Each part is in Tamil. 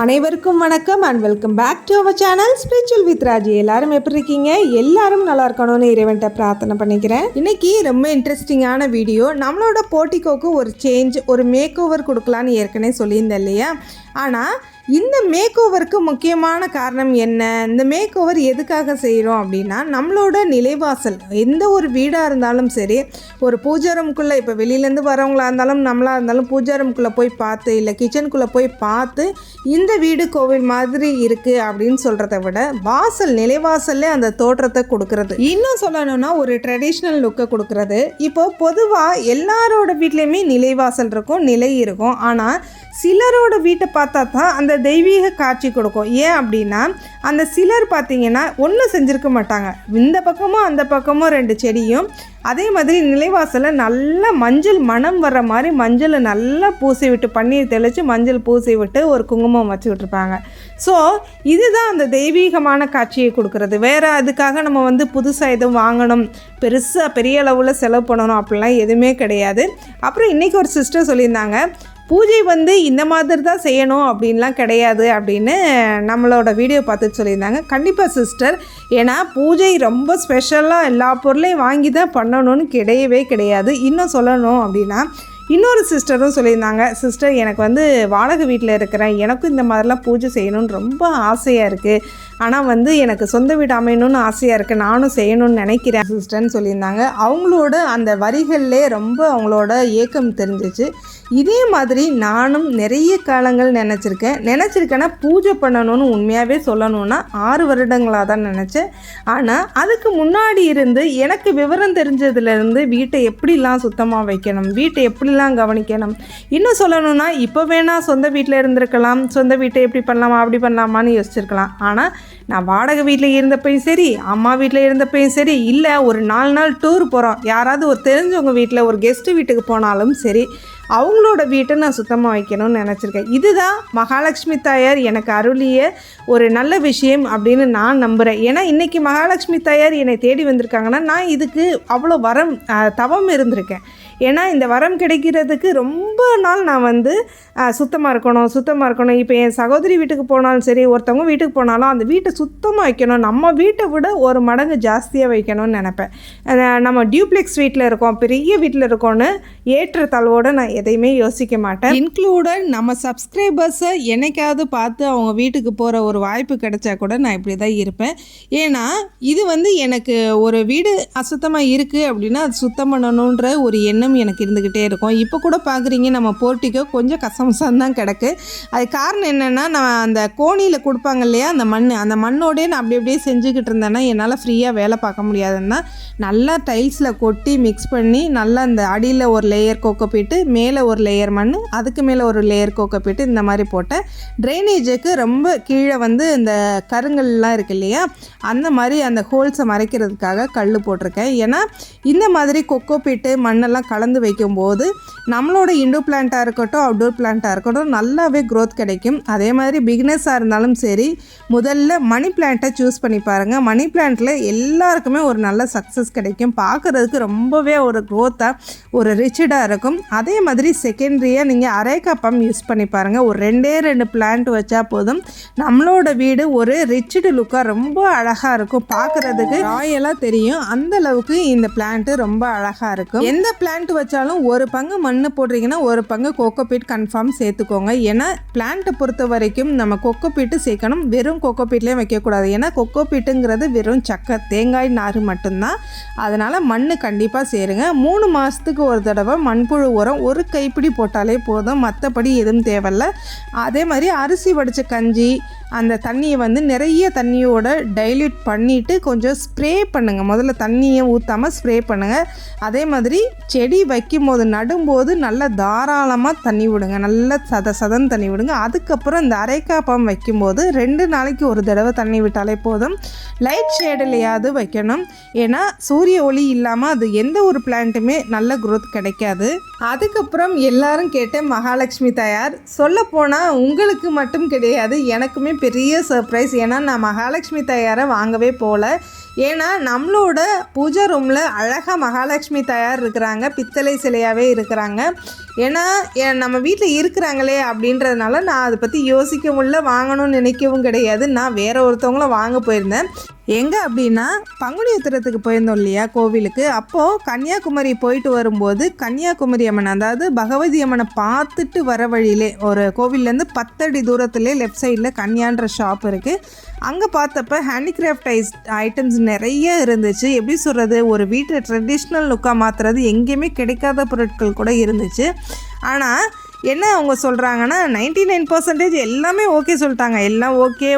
அனைவருக்கும் வணக்கம் and welcome back to our channel spiritual with Raji எல்லாரும் எப்படி இருக்கீங்க? எல்லாரும் நல்லா இருக்கணும்னு இறைவன்ட்ட பிரார்த்தனை பண்ணிக்கிறேன். இன்னைக்கு ரொம்ப இன்ட்ரெஸ்டிங்கான வீடியோ நம்மளோட போட்டிக்கோக்கு ஒரு சேஞ்ச் ஒரு மேக் ஓவர் கொடுக்கலான்னு ஏற்கனவே சொல்லியிருந்தேன் இல்லையா? ஆனால் இந்த மேக் ஓவருக்கு முக்கியமான காரணம் என்ன? இந்த மேக் ஓவர் எதுக்காக செய்கிறோம் அப்படின்னா நம்மளோட நிலைவாசல் எந்த ஒரு வீடாக இருந்தாலும் சரி ஒரு பூஜை ரூம்குள்ளே இப்போ வெளியிலேருந்து வரவங்களா இருந்தாலும் நம்மளாக இருந்தாலும் பூஜை ரூம்குள்ளே போய் பார்த்து இல்லை கிச்சனுக்குள்ளே போய் பார்த்து இந்த வீடு கோவில் மாதிரி இருக்குது அப்படின்னு சொல்கிறத விட வாசல் நிலைவாசல்லே அந்த தோற்றத்தை கொடுக்கறது. இன்னும் சொல்லணும்னா ஒரு ட்ரெடிஷ்னல் லுக்கை கொடுக்கறது. இப்போ பொதுவாக எல்லாரோட வீட்லேயுமே நிலைவாசல் இருக்கும் நிலை இருக்கும். ஆனால் சிலரோட வீட்டை பார்த்தா தான் அந்த தெய்வீக காட்சி கொடுக்கும். ஏன் அப்படின்னா அந்த சிலர் பார்த்தீங்கன்னா ஒன்றும் செஞ்சுருக்க மாட்டாங்க. இந்த பக்கமும் அந்த பக்கமும் ரெண்டு செடியும். அதே மாதிரி நிலைவாசலில் நல்லா மஞ்சள் மணம் வர்ற மாதிரி மஞ்சளை நல்லா பூசி விட்டு பன்னீர் தெளித்து மஞ்சள் பூசி விட்டு ஒரு குங்குமம் வச்சு விட்டுருப்பாங்க ஸோ இதுதான் அந்த தெய்வீகமான காட்சியை கொடுக்கறது. வேறு அதுக்காக நம்ம வந்து புதுசாக எதுவும் வாங்கணும். பெருசாக பெரிய அளவில் செலவு பண்ணணும் அப்படிலாம் எதுவுமே கிடையாது. அப்புறம் இன்றைக்கி ஒரு சிஸ்டர் சொல்லியிருந்தாங்க பூஜை வந்து இந்த மாதிரி தான் செய்யணும் அப்படின்லாம் கிடையாது அப்படின்னு நம்மளோட வீடியோ பார்த்துட்டு சொல்லியிருந்தாங்க. கண்டிப்பாக சிஸ்டர் ஏன்னா பூஜை ரொம்ப ஸ்பெஷலாக எல்லா பொருளையும் வாங்கி தான் பண்ணணும்னு கிடையவே கிடையாது. இன்னும் சொல்லணும் அப்படின்னா இன்னொரு சிஸ்டரும் சொல்லியிருந்தாங்க சிஸ்டர் எனக்கு வந்து வாடகை வீட்டில் இருக்கிறேன். எனக்கும் இந்த மாதிரிலாம் பூஜை செய்யணும்னு ரொம்ப ஆசையாக இருக்குது ஆனால் வந்து எனக்கு சொந்த வீடு அமையணும்னு ஆசையாக இருக்குது நானும் செய்யணும்னு நினைக்கிறேன் சிஸ்டர்னு சொல்லியிருந்தாங்க. அவங்களோட அந்த வரிகள்லே ரொம்ப அவங்களோட ஏக்கம் தெரிஞ்சிச்சு. இதே மாதிரி நானும் நிறைய காலங்கள் நினச்சிருக்கேன். நினச்சிருக்கேன்னா பூஜை பண்ணணும்னு உண்மையாகவே சொல்லணும்னா ஆறு வருடங்களாக தான் நினச்சேன். ஆனால் அதுக்கு முன்னாடி இருந்து எனக்கு விவரம் தெரிஞ்சதுலேருந்து வீட்டை எப்படிலாம் சுத்தமாக வைக்கணும் வீட்டை எப்படி எல்லாம் கவனிக்கணும். இன்னும் சொல்லணும்னா இப்போ வேணால் சொந்த வீட்டில் இருந்திருக்கலாம். சொந்த வீட்டை எப்படி பண்ணலாமா அப்படி பண்ணலாமான்னு யோசிச்சிருக்கலாம். ஆனால் நான் வாடகை வீட்டில் இருந்தப்பையும் சரி அம்மா வீட்டில் இருந்தப்பையும் சரி இல்லை ஒரு நாலு நாள் டூர் போகிறோம் யாராவது ஒரு தெரிஞ்சவங்க வீட்டில் ஒரு கெஸ்ட்டு வீட்டுக்கு போனாலும் சரி அவங்களோட வீட்டை நான் சுத்தமாக வைக்கணும்னு நினச்சிருக்கேன். இதுதான் மகாலட்சுமி தாயார் எனக்கு அருளிய ஒரு நல்ல விஷயம் அப்படின்னு நான் நம்புகிறேன் ஏன்னா இன்றைக்கி மகாலட்சுமி தாயார் என்னை தேடி வந்திருக்காங்கன்னா நான் இதுக்கு அவ்வளோ வரம் தவம் இருந்திருக்கேன். ஏன்னா இந்த வரம் கிடைக்கிறதுக்கு ரொம்ப நாள் நான் வந்து சுத்தமாக இருக்கணும் சுத்தமாக இருக்கணும். இப்போ என் சகோதரி வீட்டுக்கு போனாலும் சரி ஒருத்தவங்க வீட்டுக்கு போனாலும் அந்த வீட்டை சுத்தமாக வைக்கணும். நம்ம வீட்டை விட ஒரு மடங்கு ஜாஸ்தியாக வைக்கணும்னு நினப்பேன். நம்ம டியூப்ளெக்ஸ் வீட்டில் இருக்கோம் பெரிய வீட்டில் இருக்கோன்னு ஏற்றத்தாழ்வோடு நான் எதையுமே யோசிக்க மாட்டேன். இன்க்ளூடட் நம்ம சப்ஸ்கிரைபர்ஸை என்னைக்காவது பார்த்து அவங்க வீட்டுக்கு போகிற ஒரு வாய்ப்பு கிடைச்சா கூட நான் இப்படி தான் இருப்பேன். ஏன்னா இது வந்து எனக்கு ஒரு வீடு அசுத்தமாக இருக்குது அப்படின்னா அது சுத்தம் பண்ணணுன்ற ஒரு எண்ணம் எனக்கு இருந்துக்கிட்டே இருக்கும். இப்போ கூட பார்க்குறீங்க நம்ம போர்ட்டிக்கோ கொஞ்சம் கசமசம் தான் கிடக்கு. அது காரணம் என்னென்னா நான் அந்த கோணியில் கொடுப்பாங்க இல்லையா அந்த மண் அந்த மண்ணோடே நான் அப்படி அப்படியே செஞ்சுக்கிட்டு இருந்தேன்னா என்னால் ஃப்ரீயாக வேலை பார்க்க முடியாதுன்னா நல்லா டைல்ஸில் கொட்டி மிக்ஸ் பண்ணி நல்லா அந்த அடியில் ஒரு லேயர் கோக்கப்பீட்டு மேலே ஒரு லேயர் மண் அதுக்கு மேலே ஒரு லேயர் கோக்கப்பீட்டு இந்த மாதிரி போட்டேன். ட்ரைனேஜுக்கு ரொம்ப கீழே வந்து இந்த கருங்கல்லாம் இருக்கு இல்லையா அந்த மாதிரி அந்த ஹோல்ஸை மறைக்கிறதுக்காக கல் போட்டிருக்கேன். ஏன்னா இந்த மாதிரி கொக்கோ பீட்டு மண்ணெல்லாம் கலந்து வைக்கும்போது நம்மளோட இண்டோர் பிளான்ட்டாக இருக்கட்டும் அவுட்டோர் பிளான்ட்டாக இருக்கட்டும் நல்லாவே க்ரோத் கிடைக்கும். அதே மாதிரி பிகினஸாக இருந்தாலும் சரி முதல்ல மணி பிளான்ட்டை சூஸ் பண்ணி பாருங்கள் மணி பிளான்ட்டில் எல்லாருக்குமே ஒரு நல்ல சக்ஸஸ் கிடைக்கும். பார்க்குறதுக்கு ரொம்பவே ஒரு க்ரோத்தாக ஒரு ரிச்சடாக இருக்கும். அதே மாதிரி செகண்ட்ரியாக நீங்கள் அரேக்கா பம்ப் யூஸ் பண்ணி பாருங்கள் ஒரு ரெண்டே ரெண்டு பிளான்ட் வச்சா போதும். நம்மளோட வீடு ஒரு ரிச்சடு லுக்காக ரொம்ப அழகாக இருக்கும். பார்க்குறதுக்கு ராயலாக தெரியும். அந்த அளவுக்கு இந்த பிளான்ட்டு ரொம்ப அழகாக இருக்கும். எந்த பிளான்ட் வச்சாலும் ஒரு பங்கு மண் போடுறீங்கன்னா ஒரு பங்கு கோகோபீட் கன்ஃபார்ம் சேர்த்துக்கோங்க. ஏன்னா பிளான்ட்டை பொறுத்த வரைக்கும் நம்ம கொக்கோபீட்டு சேர்க்கணும். வெறும் கொக்கோபீட்லேயும் வைக்கக்கூடாது. ஏன்னா கொக்கோபீட்டுங்கிறது வெறும் சக்கை தேங்காய் நார் மட்டும்தான். அதனால் மண் கண்டிப்பாக சேருங்க. மூணு மாதத்துக்கு ஒரு தடவை மண்புழு உரம் ஒரு கைப்பிடி போட்டாலே போதும். மற்றபடி எதுவும் தேவையில்ல. அதே மாதிரி அரிசி வடித்த கஞ்சி அந்த தண்ணியை வந்து நிறைய தண்ணியோட டைல்யூட் பண்ணிவிட்டு கொஞ்சம் ஸ்ப்ரே பண்ணுங்கள் முதல்ல தண்ணியை ஊற்றாமல் ஸ்ப்ரே பண்ணுங்கள் அதே மாதிரி செடி வைக்கும் போது நடும்போது நல்லா தாராளமாக தண்ணி விடுங்க. நல்லா சத சதன் தண்ணி விடுங்க. அதுக்கப்புறம் இந்த அரைக்காப்பம் வைக்கும்போது ரெண்டு நாளைக்கு ஒரு தடவை தண்ணி விட்டாலே போதும். லைட் ஷேடிலையாவது வைக்கணும். ஏன்னா சூரிய ஒளி இல்லாமல் அது எந்த ஒரு பிளான்ட்டுமே நல்ல குரோத் கிடைக்காது. அதுக்கப்புறம் எல்லாரும் கேட்ட மகாலட்சுமி தயார் சொல்லப்போனால் உங்களுக்கு மட்டும் கிடையாது. எனக்குமே பெரிய சர்ப்ரைஸ் ஏன்னா நான் மகாலட்சுமி தயாரை வாங்கவே போகல ஏன்னா நம்மளோட பூஜை ரூமில் அழகாக மகாலட்சுமி தயார் இருக்கிறாங்க பித்தளை சிலையாகவே இருக்கிறாங்க. ஏன்னா நம்ம வீட்டில் இருக்கிறாங்களே அப்படின்றதுனால நான் அதை பற்றி யோசிக்கவும் இல்லை வாங்கணும்னு நினைக்கவும் கிடையாது. நான் வேற ஒருத்தவங்கள வாங்க போயிருந்தேன். எங்கே அப்படின்னா பங்குனி உத்திரத்துக்கு போயிருந்தோம் இல்லையா கோவிலுக்கு. அப்போது கன்னியாகுமரி போயிட்டு வரும்போது கன்னியாகுமரி அம்மன் அதாவது பகவதி அம்மனை பார்த்துட்டு வர வழியிலே ஒரு கோவில்லேருந்து பத்தடி தூரத்துலேயே லெஃப்ட் சைடில் கன்னியான்ற ஷாப் இருக்குது அங்கே பார்த்தப்ப ஹேண்டிகிராஃப்ட் ஐஸ் ஐட்டம்ஸ் நிறைய இருந்துச்சு. எப்படி சொல்கிறது ஒரு வீட்டை ட்ரெடிஷ்னல் லுக்காக மாற்றுறது எங்கேயுமே கிடைக்காத பொருட்கள் கூட இருந்துச்சு. ஆனால் என்ன அவங்க சொல்கிறாங்கன்னா நைன்டி நைன் பர்சன்டேஜ் எல்லாமே ஓகே சொல்லிட்டாங்க. எல்லாம் ஓகே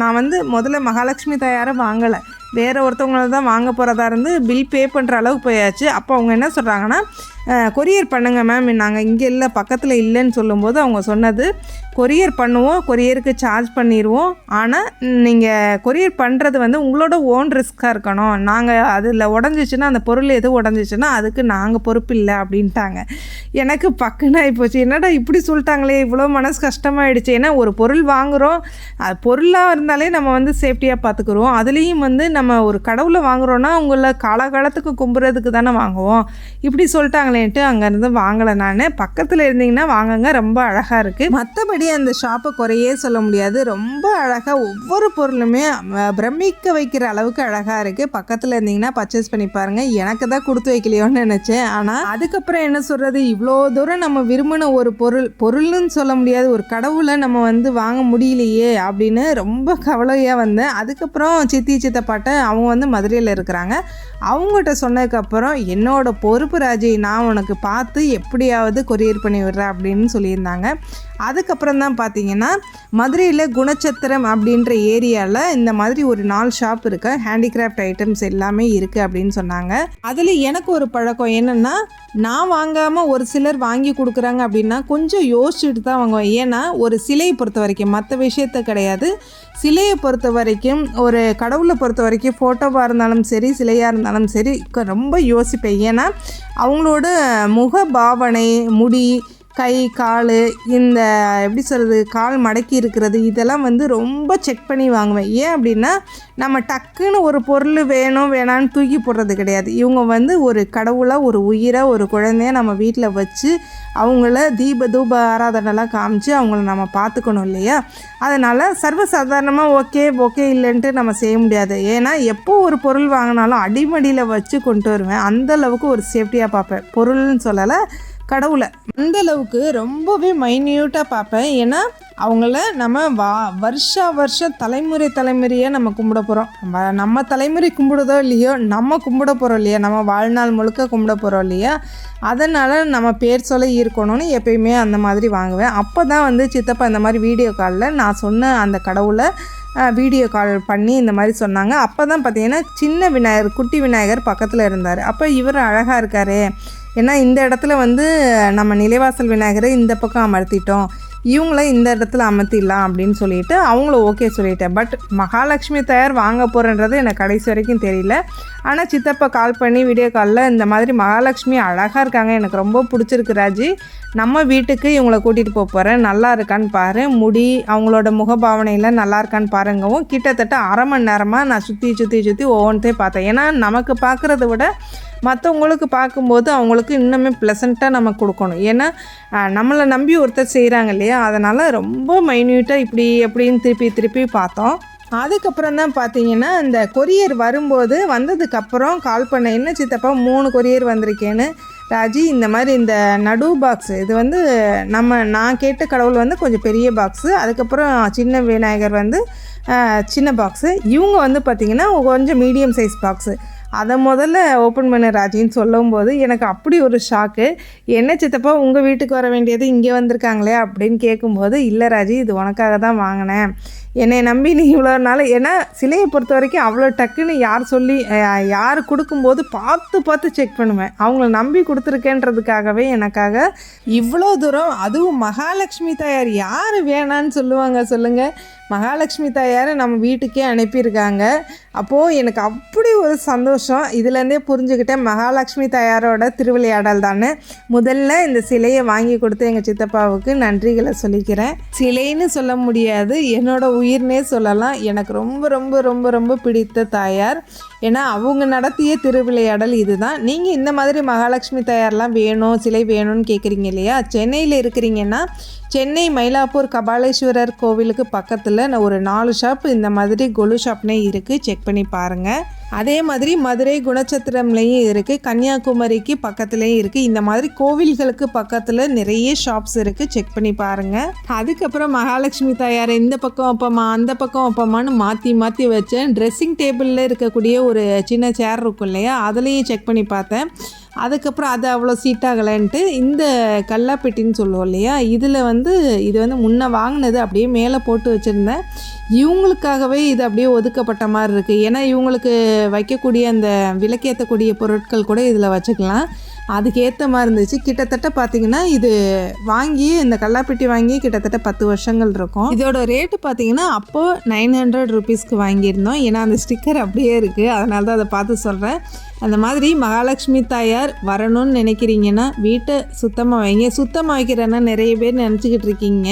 நான் வந்து முதல்ல மகாலட்சுமி தயாரை வாங்கலை. வேறு ஒருத்தவங்கள தான் வாங்க போகிறதா இருந்து பில் பே பண்ணுற அளவுக்கு போயாச்சு. அப்போ அவங்க என்ன சொல்கிறாங்கன்னா கொரியர் பண்ணுங்க மேம் நாங்கள் இங்கே இல்லை பக்கத்தில் இல்லைன்னு சொல்லும்போது அவங்க சொன்னது கொரியர் பண்ணுவோம் கொரியருக்கு சார்ஜ் பண்ணிடுவோம் ஆனால் நீங்கள் கொரியர் பண்ணுறது வந்து உங்களோட ஓன் ரிஸ்க்காக இருக்கணும். நாங்கள் அதில் உடஞ்சிச்சுன்னா அந்த பொருள் எது உடஞ்சிச்சின்னா அதுக்கு நாங்கள் பொறுப்பு இல்லை அப்படின்ட்டாங்க. எனக்கு பக்குன்னு ஆகிப்போச்சு என்னடா இப்படி சொல்லிட்டாங்களே? இவ்வளோ மனசு கஷ்டமாயிடுச்சு. ஏன்னா ஒரு பொருள் வாங்குகிறோம் அது பொருளாக இருந்தாலே நம்ம வந்து சேஃப்டியாக பார்த்துக்குறோம் அதுலேயும் வந்து நம்ம ஒரு கடவுளை வாங்குறோன்னா உங்களை காலகாலத்துக்கு கும்புறதுக்கு தானே வாங்குவோம். இப்படி சொல்லிட்டாங்களேன்ட்டு அங்கேருந்து வாங்கலை நான். பக்கத்தில் இருந்தீங்கன்னா வாங்குங்க ரொம்ப அழகாக இருக்குது மற்றபடி அந்த ஷாப்பை குறையே சொல்ல முடியாது. ரொம்ப அழகாக ஒவ்வொரு பொருளுமே பிரமிக்க வைக்கிற அளவுக்கு அழகாக இருக்குது பக்கத்தில் இருந்தீங்கன்னா பர்ச்சேஸ் பண்ணி பாருங்கள் எனக்கு தான் கொடுத்து வைக்கலையோன்னு நினச்சேன். ஆனால் அதுக்கப்புறம் என்ன சொல்கிறது இவ்வளோ தூரம் நம்ம விரும்பின ஒரு பொருள் பொருள்னு சொல்ல முடியாது. ஒரு கடவுளை நம்ம வந்து வாங்க முடியலையே அப்படின்னு ரொம்ப கவலையாக வந்தேன். அதுக்கப்புறம் சித்தி சித்தப்பாட்ட அவங்க வந்து மதுரையில் இருக்கிறாங்க. அவங்ககிட்ட சொன்னதுக்கப்புறம் என்னோட பொறுப்பு ராஜி நான் உனக்கு பார்த்து எப்படியாவது கொரியர் பண்ணி விடுறேன் அப்படின்னு சொல்லியிருந்தாங்க. அதுக்கப்புறம் தான் பார்த்தீங்கன்னா மதுரையில் குணச்சத்திரம் அப்படின்ற ஏரியாவில் இந்த மாதிரி ஒரு நாலு ஷாப் இருக்கு. ஹேண்டிகிராஃப்ட் ஐட்டம்ஸ் எல்லாமே இருக்குது அப்படின்னு சொன்னாங்க. அதில் எனக்கு ஒரு பழக்கம் என்னென்னா நான் வாங்காமல் ஒரு சிலர் வாங்கி கொடுக்குறாங்க அப்படின்னா கொஞ்சம் யோசிச்சுட்டு தான் வாங்குவேன். ஏன்னா ஒரு சிலையை பொறுத்த வரைக்கும் மற்ற விஷயத்த கிடையாது. சிலையை பொறுத்த வரைக்கும் ஒரு கடவுளை பொறுத்த வரைக்கும் ஃபோட்டோவாக இருந்தாலும் சரி சிலையாக இருந்தாலும் சரி ரொம்ப யோசிப்பேன். ஏன்னா அவங்களோட முக பாவனை முடி கை கால் இந்த எப்படி சொல்கிறது கால் மடக்கி இருக்கிறது இதெல்லாம் வந்து ரொம்ப செக் பண்ணி வாங்குவேன். ஏன் அப்படின்னா நம்ம டக்குன்னு ஒரு பொருள் வேணும் வேணான்னு தூக்கி போடுறது கிடையாது. இவங்க வந்து ஒரு கடவுளாக ஒரு உயிரை ஒரு குழந்தைய நம்ம வீட்டில் வச்சு அவங்கள தீப தூப ஆராதனைலாம் காமிச்சு அவங்கள நம்ம பார்த்துக்கணும் இல்லையா? அதனால் சர்வசாதாரணமாக ஓகே ஓகே இல்லைன்ட்டு நம்ம செய்ய முடியாது. ஏன்னா எப்போ ஒரு பொருள் வாங்கினாலும் அடிமடியில் வச்சு கொண்டு வருவேன். அந்தளவுக்கு ஒரு சேஃப்டியாக பார்ப்பேன். பொருள்னு சொல்லலை கடவுளை. அந்த அளவுக்கு ரொம்பவே மைன்யூட்டாக பார்ப்பேன். ஏன்னா அவங்கள நம்ம வா வருஷா வருஷம் தலைமுறை தலைமுறையாக நம்ம கும்பிட போகிறோம் நம்ம நம்ம தலைமுறை கும்பிடுதோ இல்லையோ நம்ம கும்பிட போகிறோம் இல்லையா? நம்ம வாழ்நாள் முழுக்க கும்பிட போகிறோம் இல்லையா? அதனால் நம்ம பேர் சொல்ல இருக்கணும்னு எப்பயுமே அந்த மாதிரி வாங்குவேன். அப்போ தான் வந்து சித்தப்பா இந்த மாதிரி வீடியோ காலில் நான் சொன்ன அந்த கடவுளை வீடியோ கால் பண்ணி இந்த மாதிரி சொன்னாங்க. அப்போ தான் பார்த்தீங்கன்னா சின்ன விநாயகர் குட்டி விநாயகர் பக்கத்தில் இருந்தார். அப்போ இவர் அழகாக இருக்காரே ஏன்னா இந்த இடத்துல வந்து நம்ம நிலைவாசல் விநாயகரை இந்த பக்கம் அமர்த்திட்டோம். இவங்கள இந்த இடத்துல அமர்த்திடலாம் அப்படின்னு சொல்லிட்டு அவங்கள ஓகே சொல்லிட்டேன். பட் மகாலட்சுமி தயார் வாங்க போகிறன்றது எனக்கு கடைசி வரைக்கும் தெரியல. ஆனால் சித்தப்பா கால் பண்ணி வீடியோ காலில் இந்த மாதிரி மகாலட்சுமி அழகாக இருக்காங்க. எனக்கு ரொம்ப பிடிச்சிருக்கு ராஜி. நம்ம வீட்டுக்கு இவங்கள கூட்டிகிட்டு போக போகிறேன் நல்லா இருக்கான்னு பாரு. முடி அவங்களோட முகபாவனையில் நல்லா இருக்கான்னு பாருங்கவும் கிட்டத்தட்ட அரை மணி நேரமாக நான் சுற்றி சுற்றி சுற்றி ஒவ்வொன்றே பார்த்தேன். ஏன்னா நமக்கு பார்க்குறத விட மற்றவங்களுக்கு பார்க்கும்போது அவங்களுக்கு இன்னுமே ப்ளசண்ட்டாக நம்ம கொடுக்கணும். ஏன்னா நம்மளை நம்பி ஒருத்தர் செய்கிறாங்க இல்லையா? அதனால் ரொம்ப மைன்யூட்டாக இப்படி எப்படின்னு திருப்பி திருப்பி பார்த்தோம். அதுக்கப்புறம் தான் பார்த்தீங்கன்னா இந்த கொரியர் வரும்போது வந்ததுக்கப்புறம் கால் பண்ண என்ன சித்தப்பா மூணு கொரியர் வந்திருக்கேன்னு? ராஜி இந்த மாதிரி இந்த நடு பாக்ஸ் இது வந்து நம்ம நான் கேட்ட கடவுள் வந்து கொஞ்சம் பெரிய பாக்ஸு அதுக்கப்புறம் சின்ன விநாயகர் வந்து சின்ன பாக்ஸு இவங்க வந்து பார்த்திங்கன்னா கொஞ்சம் மீடியம் சைஸ் பாக்ஸு அதை முதல்ல ஓப்பன் பண்ண ராஜின்னு சொல்லும்போது எனக்கு அப்படி ஒரு ஷாக்கு என்ன சித்தப்பா உங்கள் வீட்டுக்கு வர வேண்டியது இங்கே வந்திருக்காங்களே அப்படின்னு கேட்கும்போது இல்லை ராஜி இது உனக்காக தான் வாங்கினேன். என்னை நம்பி நீ இவ்வளோ நாள் ஏன்னா சிலையை பொறுத்த வரைக்கும் அவ்வளோ டக்குன்னு யார் சொல்லி யார் கொடுக்கும்போது பார்த்து பார்த்து செக் பண்ணுவேன். அவங்கள நம்பி கொடுத்துருக்கேன்றதுக்காகவே எனக்காக இவ்வளோ தூரம் அதுவும் மகாலட்சுமி தாயார் யார் வேணான்னு சொல்லுவாங்க சொல்லுங்கள் மகாலட்சுமி தாயார் நம்ம வீட்டுக்கே அனுப்பியிருக்காங்க. அப்போது எனக்கு அப்படி ஒரு சந்தோஷம். இதுலேருந்தே புரிஞ்சுக்கிட்டேன் மகாலட்சுமி தாயாரோட திருவிளையாடல் தானே. முதல்ல இந்த சிலையை வாங்கி கொடுத்து எங்கள் சித்தப்பாவுக்கு நன்றிகளை சொல்லிக்கிறேன். சிலைன்னு சொல்ல முடியாது. என்னோட உயிர்னே சொல்லலாம். எனக்கு ரொம்ப ரொம்ப ரொம்ப ரொம்ப பிடித்த தாயார் ஏன்னா அவங்க நடத்திய திருவிளையாடல் இதுதான். நீங்கள் இந்த மாதிரி மகாலட்சுமி தயார்லாம் வேணும் சிலை வேணும்னு கேட்குறீங்க இல்லையா? சென்னையில் இருக்கிறீங்கன்னா சென்னை மயிலாப்பூர் கபாலேஸ்வரர் கோவிலுக்கு பக்கத்தில் நான் ஒரு நாலு ஷாப் இந்த மாதிரி கொலு ஷாப்னே இருக்குது செக் பண்ணி பாருங்கள் அதே மாதிரி மதுரை குணச்சத்திரம்லேயும் இருக்குது கன்னியாகுமரிக்கு பக்கத்துலேயும் இருக்குது இந்த மாதிரி கோவில்களுக்கு பக்கத்தில் நிறைய ஷாப்ஸ் இருக்குது செக் பண்ணி பாருங்கள் அதுக்கப்புறம் மகாலட்சுமி தயார் இந்த பக்கம் அப்பமா அந்த பக்கம் அப்பமான்னு மாற்றி மாற்றி வச்சேன் ட்ரெஸ்ஸிங் டேபிளில் இருக்கக்கூடிய ஒரு சின்ன சேர் இருக்கும் இல்லையா? அதுலேயும் செக் பண்ணி பார்த்தேன். அதுக்கப்புறம் அது அவ்வளோ சீட் ஆகலைன்ட்டு இந்த கல்லாப்பெட்டின்னு சொல்லுவோம் இல்லையா இதில் வந்து இது வந்து முன்னே வாங்கினது அப்படியே மேலே போட்டு வச்சுருந்தேன். இவங்களுக்காகவே இது அப்படியே ஒதுக்கப்பட்ட மாதிரி இருக்குது. ஏன்னா இவங்களுக்கு வைக்கக்கூடிய அந்த விளக்கேற்றக்கூடிய பொருட்கள் கூட இதில் வச்சுக்கலாம். அதுக்கேற்ற மாதிரி இருந்துச்சு. கிட்டத்தட்ட பார்த்தீங்கன்னா இது வாங்கி இந்த கல்லாப்பெட்டி வாங்கி கிட்டத்தட்ட பத்து வருஷங்கள் இருக்கும். இதோட ரேட்டு பார்த்தீங்கன்னா அப்போது நைன் ஹண்ட்ரட் ருபீஸ்க்கு வாங்கியிருந்தோம். ஏன்னா அந்த ஸ்டிக்கர் அப்படியே இருக்குது. அதனால தான் அதை பார்த்து சொல்கிறேன். அந்த மாதிரி மகாலட்சுமி தாயார் வரணும்னு நினைக்கிறீங்கன்னா வீட்டை சுத்தமாக வைங்க. சுத்தமாக வைக்கிறேன்னா நிறைய பேர் நினச்சிக்கிட்டு இருக்கீங்க.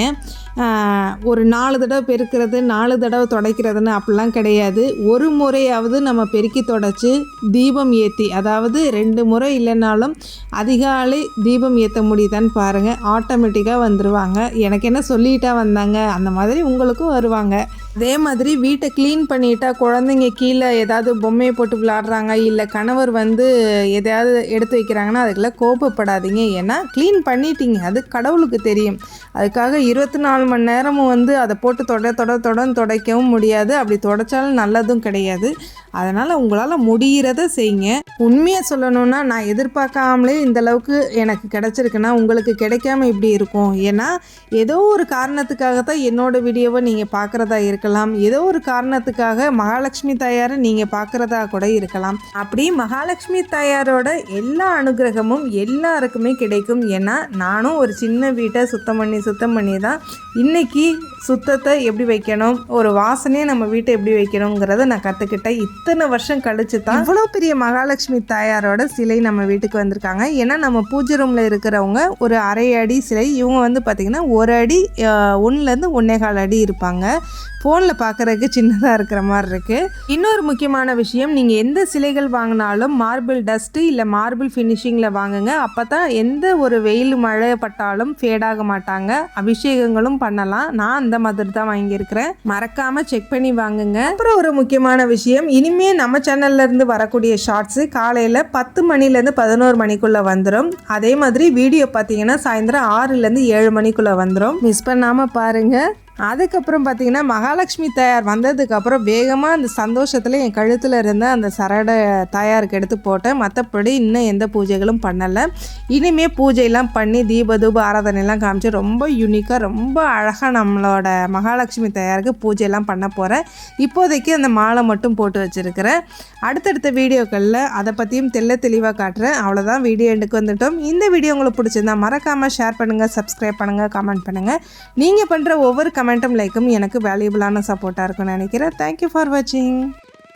ஒரு நாலு தடவை பெருக்கிறது நாலு தடவை துடைக்கிறதுன்னு அப்படிலாம் கிடையாது. ஒரு முறையாவது நம்ம பெருக்கி தொடச்சி தீபம் ஏற்றி அதாவது ரெண்டு முறை இல்லைனாலும் அதிகாலை தீபம் ஏற்ற முடியுதான்னு பாருங்கள் ஆட்டோமேட்டிக்காக வந்துடுவாங்க எனக்கு என்ன சொல்லிட்டா வந்தாங்க? அந்த மாதிரி உங்களுக்கும் வருவாங்க. அதே மாதிரி வீட்டை க்ளீன் பண்ணிட்டா குழந்தைங்க கீழே ஏதாவது பொம்மையை போட்டு விளாடுறாங்க இல்லை கணவர் வந்து எதையாவது எடுத்து வைக்கிறாங்கன்னா அதுக்கெல்லாம் கோபப்படாதீங்க. ஏன்னா க்ளீன் பண்ணிட்டீங்க. அது கடவுளுக்கு தெரியும். அதுக்காக இருபத்தி நாலு மணி நேரமும் வந்து அதை போட்டு தொட தொட தொடன்னு துடைக்கவும் முடியாது. அப்படி தொடச்சாலும் நல்லதும் கிடையாது. அதனால் உங்களால் முடிகிறத செய்யுங்க. உண்மையாக சொல்லணும்னா நான் எதிர்பார்க்காமலே இந்த அளவுக்கு எனக்கு கிடச்சிருக்குன்னா உங்களுக்கு கிடைக்காம இப்படி இருக்கும். ஏன்னா ஏதோ ஒரு காரணத்துக்காக தான் என்னோடய வீடியோவை நீங்கள் பார்க்குறதா இருக்கலாம். ஏதோ ஒரு காரணத்துக்காக மகாலட்சுமி தாயாரை நீங்கள் பார்க்குறதா கூட இருக்கலாம். அப்படி மகாலட்சுமி தாயாரோட எல்லா அனுகிரகமும் எல்லாருக்குமே கிடைக்கும். ஏன்னா நானும் ஒரு சின்ன வீட்டை சுத்தம் பண்ணி சுத்தம் பண்ணி தான் இன்றைக்கி சுத்தத்தை எப்படி வைக்கணும் ஒரு வாசனையை நம்ம வீட்டை எப்படி வைக்கணுங்கிறத நான் கற்றுக்கிட்டேன் இத்தனை வருஷம் கழிச்சு தான் இவ்வளோ பெரிய மகாலட்சுமி தாயாரோட சிலை நம்ம வீட்டுக்கு வந்திருக்காங்க. ஏன்னா நம்ம பூஜை ரூமில் இருக்கிறவங்க ஒரு அரை அடி சிலை இவங்க வந்து பார்த்திங்கன்னா ஒரு அடி ஒன்றுலேருந்து ஒன்றே கால் அடி இருப்பாங்க. ஃபோனில் பார்க்குறதுக்கு சின்னதாக இருக்கிற மாதிரி இருக்குது இன்னொரு முக்கியமான விஷயம் நீங்கள் எந்த சிலைகள் வாங்கினாலும் மார்பிள் டஸ்ட்டு இல்லை மார்பிள் ஃபினிஷிங்கில் வாங்குங்க. அப்போ தான் எந்த ஒரு வெயில் மழை பட்டாலும் ஃபேடாக மாட்டாங்க. அபிஷேகங்களும் பண்ணலாம். நான் அந்த மாதிரி தான் வாங்கியிருக்கிறேன். மறக்காமல் செக் பண்ணி வாங்குங்க. அப்புறம் ஒரு முக்கியமான விஷயம். இனிமேல் நம்ம சேனல்லேருந்து வரக்கூடிய ஷார்ட்ஸு காலையில் பத்து மணிலேருந்து பதினோரு மணிக்குள்ளே வந்துடும் அதே மாதிரி வீடியோ பார்த்தீங்கன்னா சாயந்தரம் ஆறுலேருந்து ஏழு மணிக்குள்ளே வந்துடும் மிஸ் பண்ணாமல் பாருங்கள் அதுக்கப்புறம் பார்த்திங்கன்னா மகாலட்சுமி தயார் வந்ததுக்கப்புறம் வேகமாக அந்த சந்தோஷத்தில் என் கழுத்தில் இருந்த அந்த சரடை தயாருக்கு எடுத்து போட்டேன். மற்றபடி இன்னும் எந்த பூஜைகளும் பண்ணலை. இனிமேல் பூஜையெல்லாம் பண்ணி தீப தூப ஆராதனைலாம் காமிச்சு ரொம்ப யூனிக்காக ரொம்ப அழகாக நம்மளோட மகாலட்சுமி தயாருக்கு பூஜையெல்லாம் பண்ண போகிறேன் இப்போதைக்கு அந்த மாலை மட்டும் போட்டு வச்சுருக்கிறேன். அடுத்தடுத்த வீடியோக்களில் அதை பற்றியும் தெல்ல தெளிவாக காட்டுறேன். அவ்வளோதான் வீடியோ எண்டுக்கு வந்துட்டோம். இந்த வீடியோ உங்களுக்கு பிடிச்சிருந்தா மறக்காமல் ஷேர் பண்ணுங்கள் சப்ஸ்கிரைப் பண்ணுங்கள் கமெண்ட் பண்ணுங்கள் நீங்கள் பண்ணுற ஒவ்வொரு கமெண்ட்டும் லைக்கும் எனக்கு வேல்யூபிளான சப்போர்ட்டாக இருக்கும்னு நினைக்கிறேன். தேங்க்யூ ஃபார் வாட்சிங்